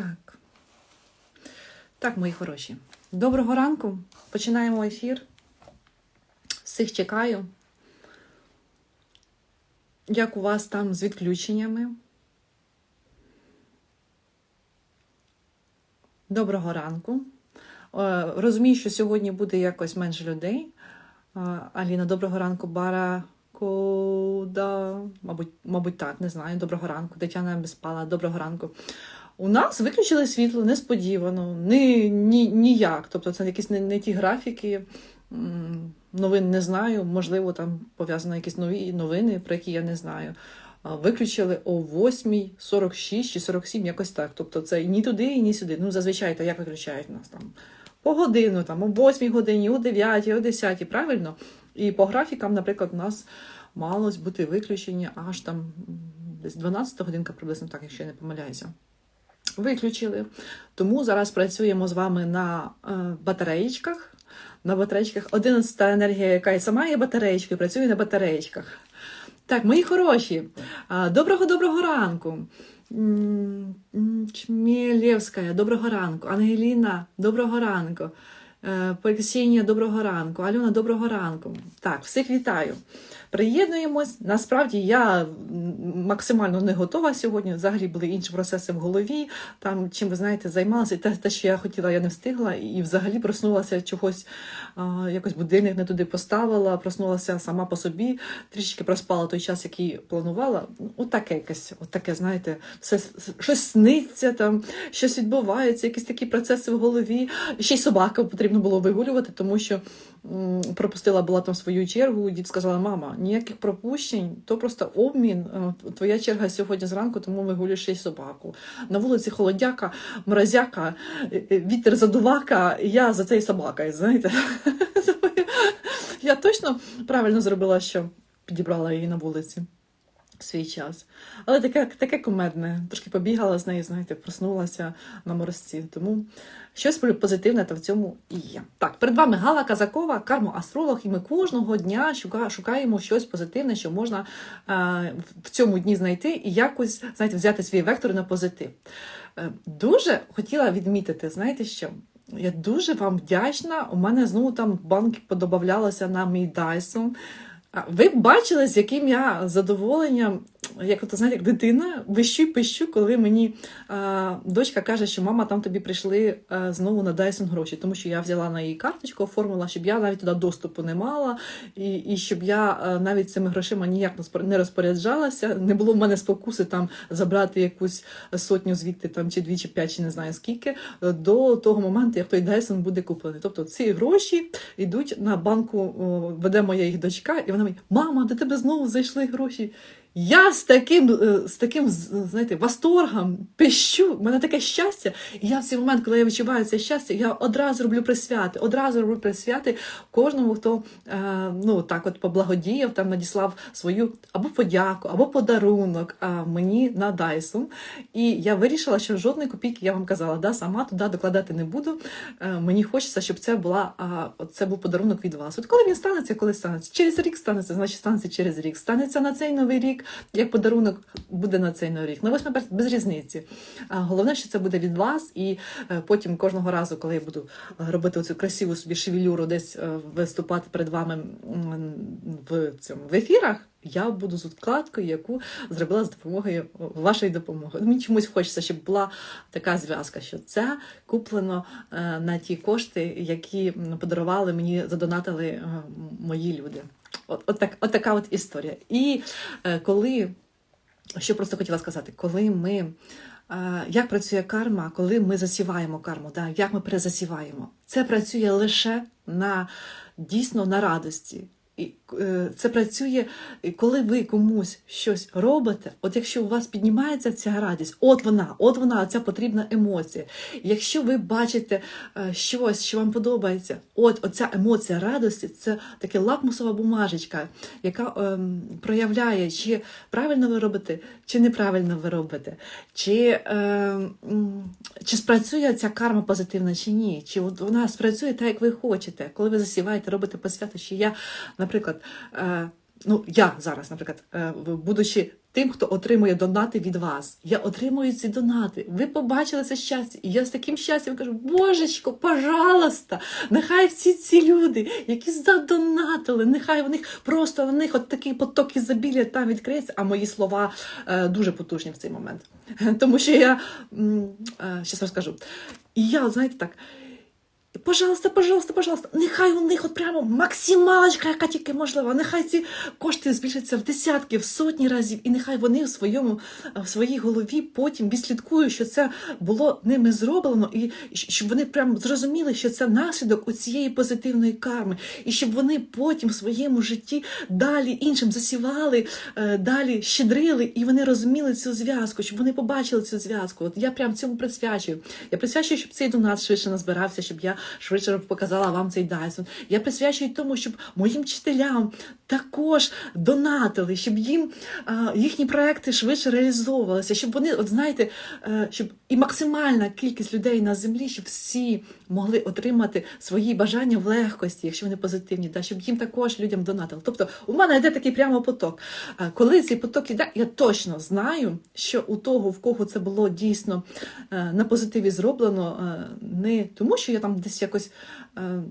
Так. Так, мої хороші. Доброго ранку. Починаємо ефір. Всіх чекаю. Як у вас там з відключеннями? Доброго ранку. Е, Розумію, що сьогодні буде якось менше людей. Е, Аліна, доброго ранку, Бара. Кода, мабуть, мабуть, так, не знаю. Доброго ранку. Тетяна Безпала, доброго ранку. У нас виключили світло несподівано, ні, ні, ніяк. Тобто це якісь не, не ті графіки. Новин не знаю, можливо, там пов'язано якісь нові новини, про які я не знаю. Виключили о 8.46 чи 47, якось так. Тобто це ні туди, і ні сюди. Ну, зазвичай то як виключають нас там по годину, там, о 8 годині, о 9, о 10, правильно? І по графікам, наприклад, у нас малось бути виключення аж там десь 12 годинка приблизно, так, якщо я не помиляюся. Виключили. Тому зараз працюємо з вами на е, батареїчках. На батареїчках 11 енергія, яка і сама є батареєчкою, працює на батареїчках. Так, мої хороші, доброго доброго ранку. Чмілєвська, доброго ранку. Ангеліна, доброго ранку. Е, доброго ранку. Альона, доброго ранку. Так, всіх вітаю. Приєднуємось. Насправді я максимально не готова сьогодні. Взагалі були інші процеси в голові. Там, чим ви знаєте, займалася. Те, те, що я хотіла, я не встигла. І взагалі проснулася чогось, а, якось будильник не туди поставила, проснулася сама по собі, трішки проспала той час, який планувала. Ну, Отаке якесь, отаке, знаєте, все щось сниться там, щось відбувається, якісь такі процеси в голові. Ще й собаку потрібно було вигулювати, тому що пропустила була там свою чергу. Дід сказала: мама, ніяких пропущень, то просто обмін. Е, Твоя черга сьогодні зранку, тому вигулюєш собаку. На вулиці холодяка, морозяка, е, е, вітер задувака, я за цей собакою, знаєте. Я точно правильно зробила, що підібрала її на вулиці свій час. Але таке, таке кумедне. Трошки побігала з нею, знаєте, проснулася на морозці. Тому щось позитивне та в цьому і є. Так, перед вами Гала Казакова, кармо-астролог, і ми кожного дня шукаємо щось позитивне, що можна е, в цьому дні знайти і якось, знаєте, взяти свій вектор на позитив. Е, дуже хотіла відмітити, знаєте що? Я дуже вам вдячна. У мене знову там банки подобавлялися на мій Dyson. Ви б бачили, з яким я задоволенням, як от, знаєте, як дитина, вищу пищу, коли мені а, дочка каже, що мама, там тобі прийшли а, знову на Dyson гроші, тому що я взяла на її карточку, оформила, щоб я навіть туди доступу не мала, і, і щоб я а, навіть цими грошима ніяк не розпоряджалася. Не було в мене спокуси там забрати якусь сотню звідти там чи дві, чи п'ять, чи не знаю скільки, до того моменту, як той Dyson буде куплений. Тобто ці гроші йдуть на банку, веде моя їх дочка, і вона мені, мама, до тебе знову зайшли гроші. Я з таким, е, з таким знаєте, восторгом пищу, в мене таке щастя. І я в цей момент, коли я відчуваю це щастя, я одразу роблю присвяти, одразу роблю присвяти кожному, хто е, ну так от поблагодіяв, там надіслав свою або подяку, або подарунок а, мені на Dyson. І я вирішила, що жодної копійки, я вам казала, да, сама туди докладати не буду. Е, мені хочеться, щоб це була це був подарунок від вас. От коли він станеться, коли станеться? Через рік станеться, значить станеться через рік. Станеться на цей новий рік, як подарунок буде на цей новий рік. 8 березня без різниці. А головне, що це буде від вас, і е, потім кожного разу, коли я буду е, робити цю красиву собі шевелюру, десь е, виступати перед вами в цьому в ефірах. Я буду з вкладкою, яку зробила з допомогою вашої допомоги. Мені чомусь хочеться, щоб була така зв'язка, що це куплено на ті кошти, які подарували мені, задонатили мої люди. От, от, так, от така от історія. І е, коли, що просто хотіла сказати, коли ми. е, Як працює карма, коли ми засіваємо карму, да? як ми перезасіваємо? Це працює лише на дійсно на радості. І це працює, коли ви комусь щось робите. От якщо у вас піднімається ця радість, от вона, от вона, ця потрібна емоція. Якщо ви бачите е, щось, що вам подобається, от оця емоція радості, це таке лакмусова бумажечка, яка ем, проявляє, чи правильно ви робите, чи неправильно ви робите, чи, ем, чи спрацює ця карма позитивна, чи ні, чи от вона спрацює так, як ви хочете, коли ви засіваєте, робите посвято, що я, наприклад, е, ну я зараз, наприклад, е, будучи тим, хто отримує донати від вас. Я отримую ці донати. Ви побачили це щастя. І я з таким щастям кажу: Божечко, пожалуйста, нехай всі ці люди, які задонатили, нехай в них просто на них от такий поток ізобілля там відкриється. А мої слова е, дуже потужні в цей момент. Тому що я зараз розкажу. І я, знаєте, так. Пожалуйста, пожалуйста, пожалуйста, нехай у них от прямо максималочка, яка тільки можлива. Нехай ці кошти збільшаться в десятки, в сотні разів, і нехай вони в своєму в своїй голові потім відслідкують, що це було ними зроблено, і щоб вони прям зрозуміли, що це наслідок у цієї позитивної карми, і щоб вони потім в своєму житті далі іншим засівали, е, далі щедрили, і вони розуміли цю зв'язку, щоб вони побачили цю зв'язку. От я прям цьому присвячую. Я присвячую, щоб цей донат швидше назбирався, щоб я швидше показала вам цей Дайсон. Я присвячую тому, щоб моїм вчителям також донатили, щоб їм їхні проекти швидше реалізовувалися, щоб вони, от знаєте, е, щоб і максимальна кількість людей на землі, щоб всі могли отримати свої бажання в легкості, якщо вони позитивні, да, щоб їм також людям донатили. Тобто у мене йде такий прямо поток. Коли цей поток іде, я точно знаю, що у того, в кого це було дійсно е, на позитиві зроблено, е, не тому, що я там десь якось е,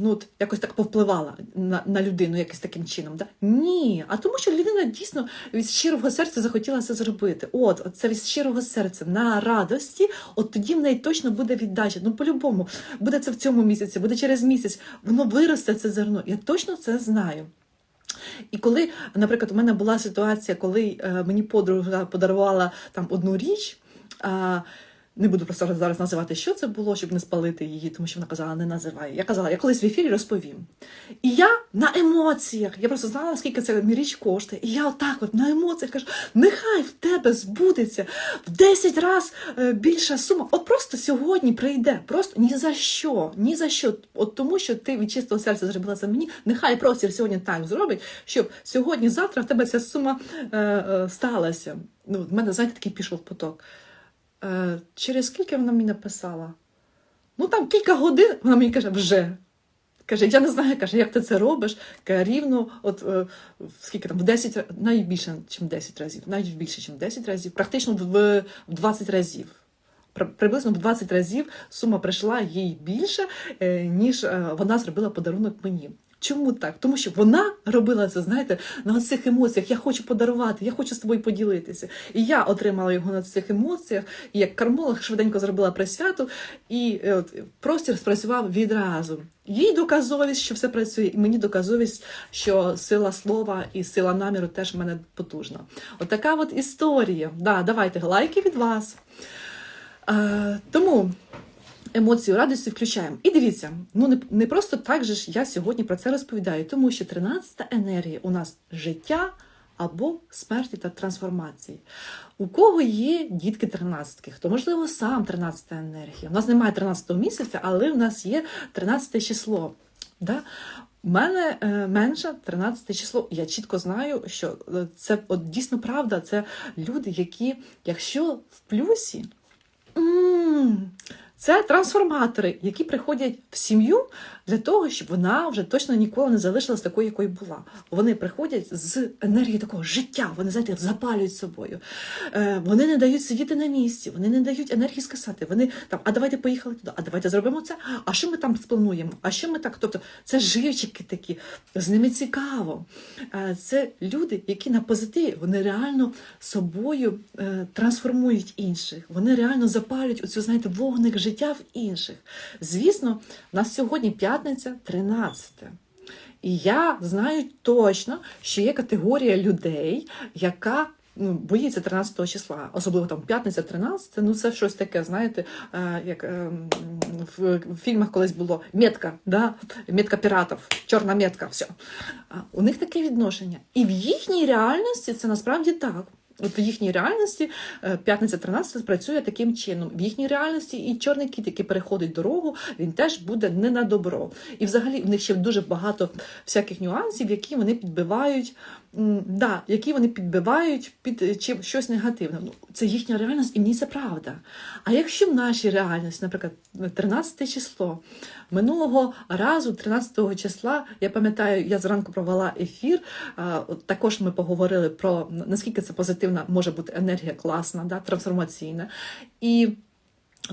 ну, от, якось так повпливала на, на людину якось таким чином. Да? Ні, а тому, що людина дійсно від щирого серця захотіла це зробити. От, от це від щирого серця на радості, от тоді в неї точно буде віддача. Ну, по-любому, буде це в цьому місяці, буде через місяць, воно виросте це зерно. Я точно це знаю. І коли, наприклад, у мене була ситуація, коли е, мені подруга подарувала там одну річ. Не буду просто зараз називати, що це було, щоб не спалити її, тому що вона казала, не називай. Я казала, я колись в ефірі розповім. І я на емоціях, я просто знала, скільки це річ коштує. І я отак от на емоціях кажу, нехай в тебе збудеться в 10 разів більша сума. От просто сьогодні прийде. Просто ні за що, ні за що. От тому, що ти від чистого серця зробила за мені, нехай простір сьогодні так зробить, щоб сьогодні-завтра в тебе ця сума е, е, сталася. Ну, в мене, знаєте, такий пішов поток. Е, через скільки вона мені написала? Ну там кілька годин вона мені каже, вже. Каже, я не знаю, каже, як ти це робиш? Каже, рівно, от е, скільки там, в 10, навіть більше, ніж 10 разів, навіть більше, ніж 10 разів, практично в, в 20 разів. При- Приблизно в 20 разів сума прийшла їй більше, е, ніж е, вона зробила подарунок мені. Чому так? Тому що вона робила це, знаєте, на цих емоціях. Я хочу подарувати, я хочу з тобою поділитися. І я отримала його на цих емоціях, і як кармолог швиденько зробила присвяту, і е, от, простір спрацював відразу. Їй доказовість, що все працює, і мені доказовість, що сила слова і сила наміру теж в мене потужна. От така от історія. Да, давайте лайки від вас. Е, тому емоцію радості включаємо. І дивіться, ну не, не просто так же ж я сьогодні про це розповідаю, тому що 13-та енергія у нас життя або смерті та трансформації. У кого є дітки 13 хто, можливо, сам 13-та енергія. У нас немає 13-го місяця, але у нас є 13 число. Да? У мене е, менше 13 число. Я чітко знаю, що е, це от, дійсно правда. Це люди, які, якщо в плюсі, м, це трансформатори, які приходять в сім'ю для того, щоб вона вже точно ніколи не залишилась такою, якою була. Вони приходять з енергії такого життя, вони знаєте, запалюють собою. Е, вони не дають сидіти на місці, вони не дають енергії скасати. Вони там, а давайте поїхали туди, а давайте зробимо це. А що ми там сплануємо? А що ми так? Тобто це живчики такі, з ними цікаво. Е, це люди, які на позитиві, вони реально собою е, трансформують інших. Вони реально запалюють оцю, знаєте, вогник життя в інших. Звісно, у нас сьогодні п'ятниця 13. І я знаю точно, що є категорія людей, яка ну, боїться 13 числа, особливо там п'ятниця 13, ну це щось таке, знаєте, е, як е, в фільмах колись було метка, да? метка піратів, чорна метка, все. У них таке відношення. І в їхній реальності це насправді так. От в їхній реальності е, п'ятниця 13 працює таким чином. В їхній реальності і чорний кіт, який переходить дорогу, він теж буде не на добро. І взагалі в них ще дуже багато всяких нюансів, які вони підбивають, да, які вони підбивають під е, чим щось негативне. Ну, це їхня реальність, і мені це правда. А якщо в нашій реальності, наприклад, 13 число, Минулого разу, 13 числа, я пам'ятаю, я зранку провела ефір. Також ми поговорили про наскільки це позитивна може бути енергія класна, да, трансформаційна. І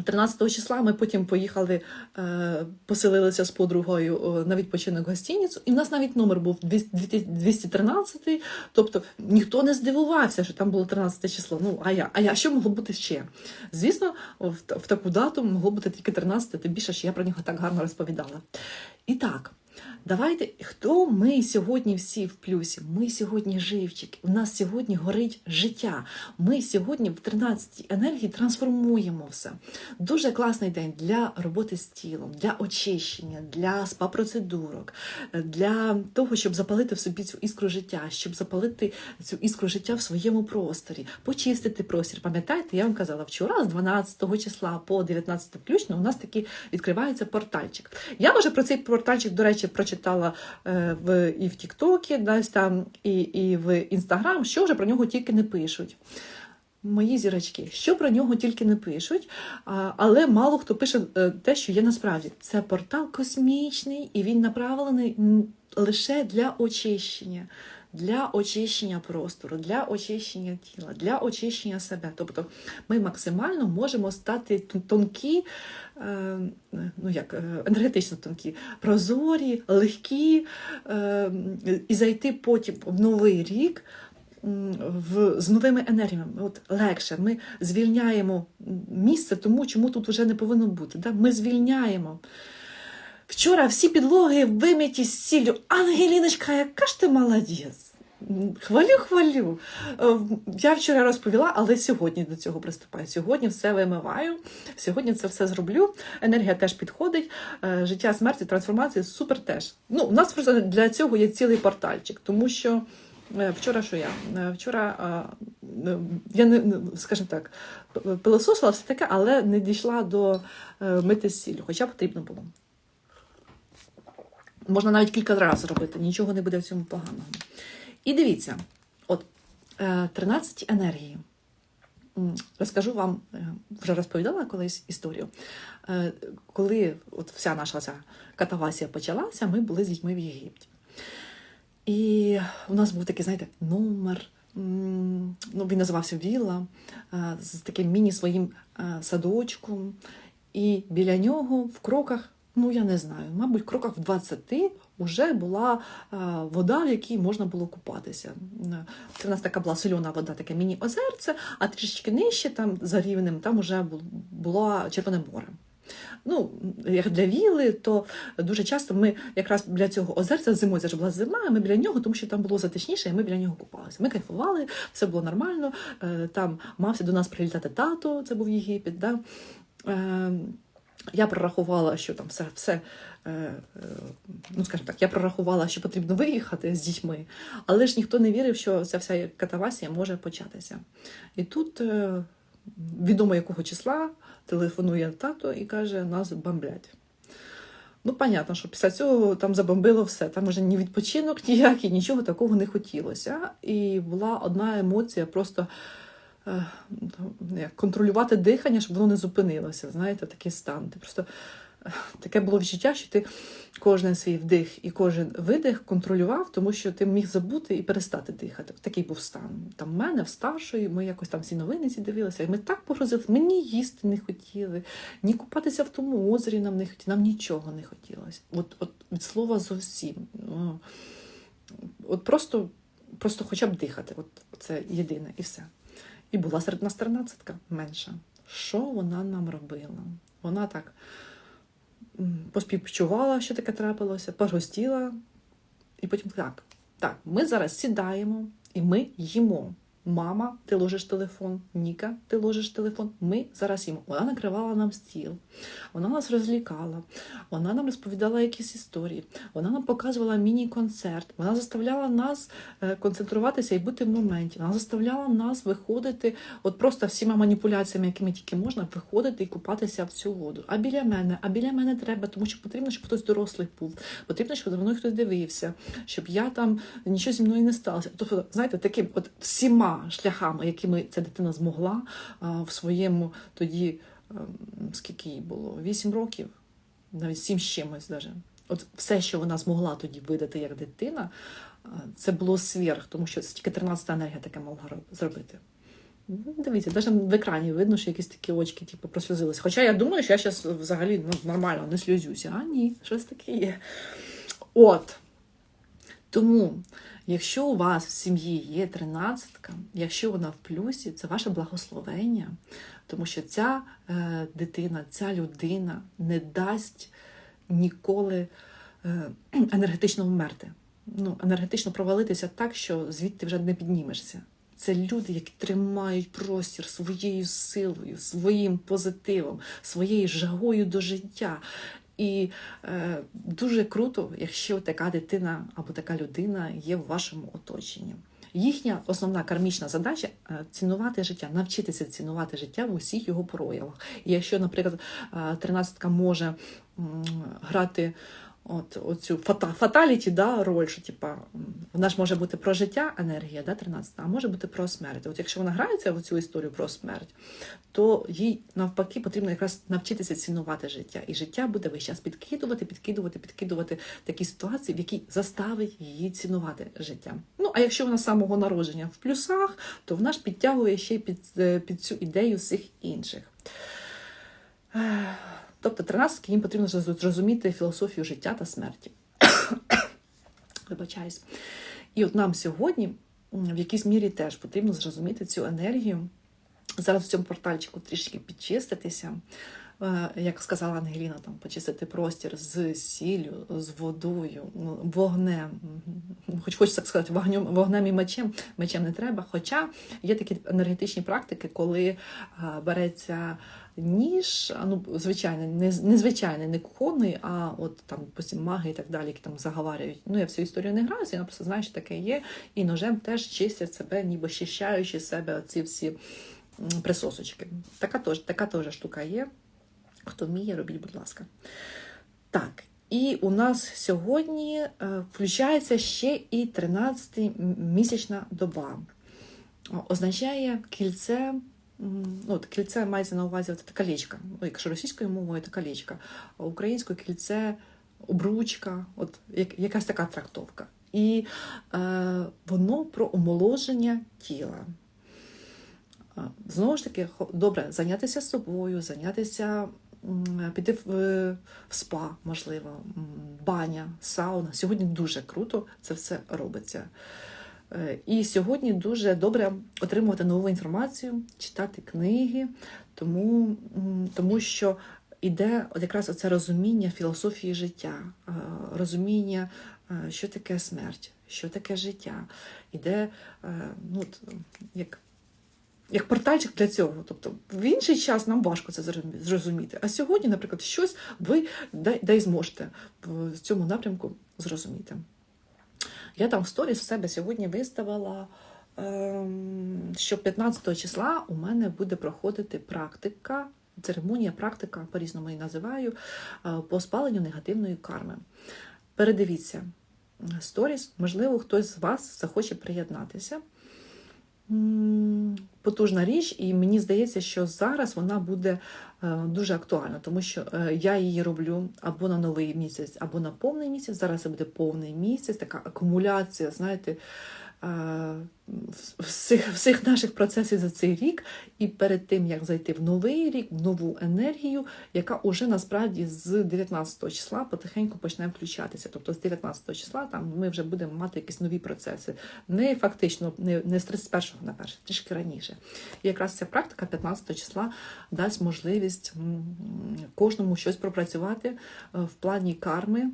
13 числа ми потім поїхали, е, поселилися з подругою е, на відпочинок в гостиницю, і в нас навіть номер був 200 213, тобто ніхто не здивувався, що там було 13 число. Ну, а я, а я що могло бути ще? Звісно, в таку дату могло бути тільки 13, тим більше, що я про нього так гарно розповідала. І так, давайте, хто ми сьогодні всі в плюсі? Ми сьогодні живчики, у нас сьогодні горить життя. Ми сьогодні в 13-й енергії трансформуємо все. Дуже класний день для роботи з тілом, для очищення, для спа-процедурок, для того, щоб запалити в собі цю іскру життя, щоб запалити цю іскру життя в своєму просторі, почистити простір. Пам'ятаєте, я вам казала вчора, з 12 числа по 19 включно, у нас таки відкривається портальчик. Я вже про цей портальчик, до речі, прочитала е, в, і в Тіктокі, десь там, і, і в Інстаграм, що вже про нього тільки не пишуть. Мої зірочки, що про нього тільки не пишуть, але мало хто пише е, те, що є насправді. Це портал космічний, і він направлений лише для очищення, для очищення простору, для очищення тіла, для очищення себе. Тобто ми максимально можемо стати тонкі, е, ну як е, енергетично тонкі, прозорі, легкі, е, і зайти потім в новий рік в, з новими енергіями. От легше. Ми звільняємо місце тому, чому тут вже не повинно бути. Да? Ми звільняємо. Вчора всі підлоги вимиті з сіллю. Ангеліночка, яка ж ти молодець! Хвалю, хвалю. Е, Я вчора розповіла, але сьогодні до цього приступаю. Сьогодні все вимиваю, сьогодні це все зроблю. Енергія теж підходить. Е, Життя, смерті, трансформації супер теж. Ну, у нас просто для цього є цілий портальчик, тому що е, вчора що я? Вчора я не скажімо так, пилососила все таке, але не дійшла до мити сіллю, хоча потрібно було. Можна навіть кілька разів робити, нічого не буде в цьому поганого. І дивіться, от е, 13 енергії. Розкажу вам, е, вже розповідала колись історію. Е, Коли от вся наша ця катавасія почалася, ми були з дітьми в Єгипті. І у нас був такий, знаєте, номер. Ну, він називався Вілла е, з таким міні-своїм е, садочком. І біля нього в кроках, ну я не знаю, мабуть, в кроках в 20 вже була е, вода, в якій можна було купатися. Це в нас така була сольона вода, таке міні-озерце, а трішечки нижче, там за рівнем, там вже було Червоне море. Ну, як для віли, то дуже часто ми якраз для цього озерця зимою це ж була зима, ми біля нього, тому що там було затишніше, і ми біля нього купалися. Ми кайфували, все було нормально. Е, Там мався до нас прилітати тато, це був Єгипет. Да? Я прорахувала, що там все, все е, е, ну скажімо так, я прорахувала, що потрібно виїхати з дітьми, але ж ніхто не вірив, що ця вся катавасія може початися. І тут е, відомо якого числа телефонує тато і каже, нас бомблять. Ну, понятно, що після цього там забомбило все. Там вже ні відпочинок ніякий, нічого такого не хотілося. І була одна емоція просто як, контролювати дихання, щоб воно не зупинилося. Знаєте, такий стан. Ти просто е, таке було відчуття, що ти кожен свій вдих і кожен видих контролював, тому що ти міг забути і перестати дихати. Такий був стан. Там в мене, в старшої, ми якось там всі новини ці дивилися, і ми так погрузили, ми ні їсти не хотіли, ні купатися в тому озері нам не хотіли, нам нічого не хотілося. От, от від слова зовсім. Ну, От просто, просто хоча б дихати. От це єдине і все. І була серед нас тринадцятка менша. Що вона нам робила? Вона так поспівчувала, що таке трапилося, погостіла, і потім так, так, ми зараз сідаємо і ми їмо. Мама, ти ложиш телефон, Ніка, ти ложиш телефон. Ми зараз їмо. Вона накривала нам стіл, вона нас розлікала, вона нам розповідала якісь історії, вона нам показувала міні-концерт, вона заставляла нас е, концентруватися і бути в моменті. Вона заставляла нас виходити, от просто всіма маніпуляціями, якими тільки можна, виходити і купатися в цю воду. А біля мене, а біля мене треба, тому що потрібно, щоб хтось дорослий був, потрібно, щоб за мною хтось дивився, щоб я там нічого зі мною не сталося. Тобто, знаєте, таким от всіма шляхами, якими ця дитина змогла в своєму тоді, ем, скільки їй було? Вісім років. навіть сім з чимось. Даже. От все, що вона змогла тоді видати як дитина, це було сверх, тому що тільки 13 енергія таке могла зробити. Ну, Дивіться, навіть в екрані видно, що якісь такі очки типу, прослюзилися. Хоча я думаю, що я зараз взагалі ну, нормально не сльозюся. А ні, щось таке є. От. Тому, якщо у вас в сім'ї є тринадцятка, якщо вона в плюсі, це ваше благословення, тому що ця е, дитина, ця людина не дасть ніколи е, енергетично вмерти. Ну, енергетично провалитися так, що звідти вже не піднімешся. Це люди, які тримають простір своєю силою, своїм позитивом, своєю жагою до життя. І е, дуже круто, якщо така дитина або така людина є в вашому оточенні. Їхня основна кармічна задача е, цінувати життя, навчитися цінувати життя в усіх його проявах. І якщо, наприклад, е, тринадцятка може грати от, оцю фата, фаталіті, да, роль, що типа, вона ж може бути про життя енергія, да, 13, а може бути про смерть. От якщо вона грається в цю історію про смерть, то їй навпаки потрібно якраз навчитися цінувати життя. І життя буде весь час підкидувати, підкидувати, підкидувати такі ситуації, в які заставить її цінувати життя. Ну а якщо вона самого народження в плюсах, то вона ж підтягує ще під, е, під цю ідею всіх інших. Тобто 13 їм потрібно зрозуміти філософію життя та смерті. Вибачаюсь. І от нам сьогодні в якійсь мірі теж потрібно зрозуміти цю енергію. Зараз в цьому портальчику трішки підчиститися. Е, Як сказала Ангеліна, там почистити простір з сіллю, з водою, ну, вогнем. Хоч хочеться так сказати, вогнем, вогнем і мечем. Мечем не треба. Хоча є такі енергетичні практики, коли е, береться ніж, ну, звичайний, не, незвичайний, не кухонний, а от там постійно маги і так далі, які там заговарюють. Ну, я всю історію не граю, я просто знаю, що таке є. І ножем теж чистять себе, ніби щищаючи себе ці всі присосочки. Така теж, така теж штука є. Хто вміє, робіть, будь ласка. Так, і у нас сьогодні е, включається ще і 13-місячна доба. Означає кільце, ну, от кільце мається на увазі от, колечко. Ну, якщо російською мовою, то колечко, а українською кільце, обручка, от як, якась така трактовка. І е, воно про омоложення тіла. Знову ж таки, добре, зайнятися собою, зайнятися, піти в, е, в спа, можливо, баня, сауна. Сьогодні дуже круто це все робиться. Е, І сьогодні дуже добре отримувати нову інформацію, читати книги, тому, тому що іде от якраз оце розуміння філософії життя, е, розуміння, е, що таке смерть, що таке життя. Іде ну, як як портальчик для цього. Тобто в інший час нам важко це зрозумі- зрозуміти. А сьогодні, наприклад, щось ви дай, дай зможете в цьому напрямку зрозуміти. Я там в сторіс в себе сьогодні виставила, ем, що 15 числа у мене буде проходити практика, церемонія, практика, по-різному її називаю, е, по спаленню негативної карми. Передивіться сторіс, можливо, хтось з вас захоче приєднатися. Потужна річ, і мені здається, що зараз вона буде е, дуже актуальна, тому що е, я її роблю або на новий місяць, або на повний місяць. Зараз це буде повний місяць, така акумуляція, знаєте, е, всіх, всіх наших процесів за цей рік. І перед тим, як зайти в новий рік, в нову енергію, яка уже насправді з 19 числа потихеньку почне включатися. Тобто з 19 числа там ми вже будемо мати якісь нові процеси. Не фактично, не, не з 31 на перше, трішки раніше. І якраз ця практика 15 числа дасть можливість кожному щось пропрацювати е, в плані карми, е,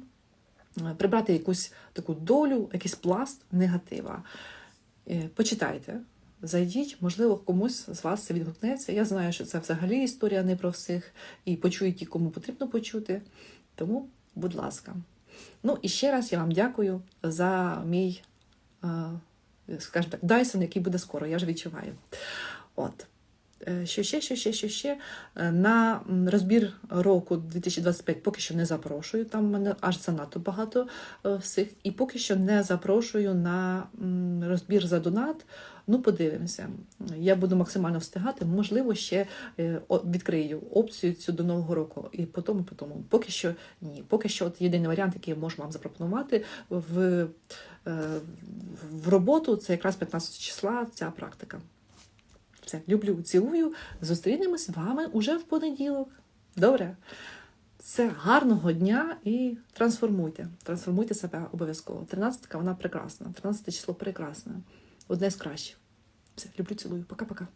прибрати якусь таку долю, якийсь пласт негатива. Е, Почитайте. Зайдіть, можливо, комусь з вас це відгукнеться. Я знаю, що це взагалі історія не про всіх, і почують ті, кому потрібно почути. Тому, будь ласка. Ну і ще раз я вам дякую за мій, е, скажімо так, Дайсон, який буде скоро, я ж відчуваю. От. Е, Що ще, що ще, що ще? Е, На розбір року 2025 поки що не запрошую, там мене аж занадто багато е, всіх. І поки що не запрошую на розбір за донат. Ну, подивимося. Я буду максимально встигати. Можливо, ще е, відкрию опцію цю до Нового року. І по тому, по тому. Поки що ні. Поки що от єдиний варіант, який я можу вам запропонувати в, е, в роботу, це якраз 15 числа ця практика. Все, люблю, цілую. Зустрінемось з вами уже в понеділок. Добре? Це гарного дня і трансформуйте. Трансформуйте себе обов'язково. 13 вона прекрасна. 13 число прекрасне. Одне з кращих. Все, люблю, цілую. Пока-пока.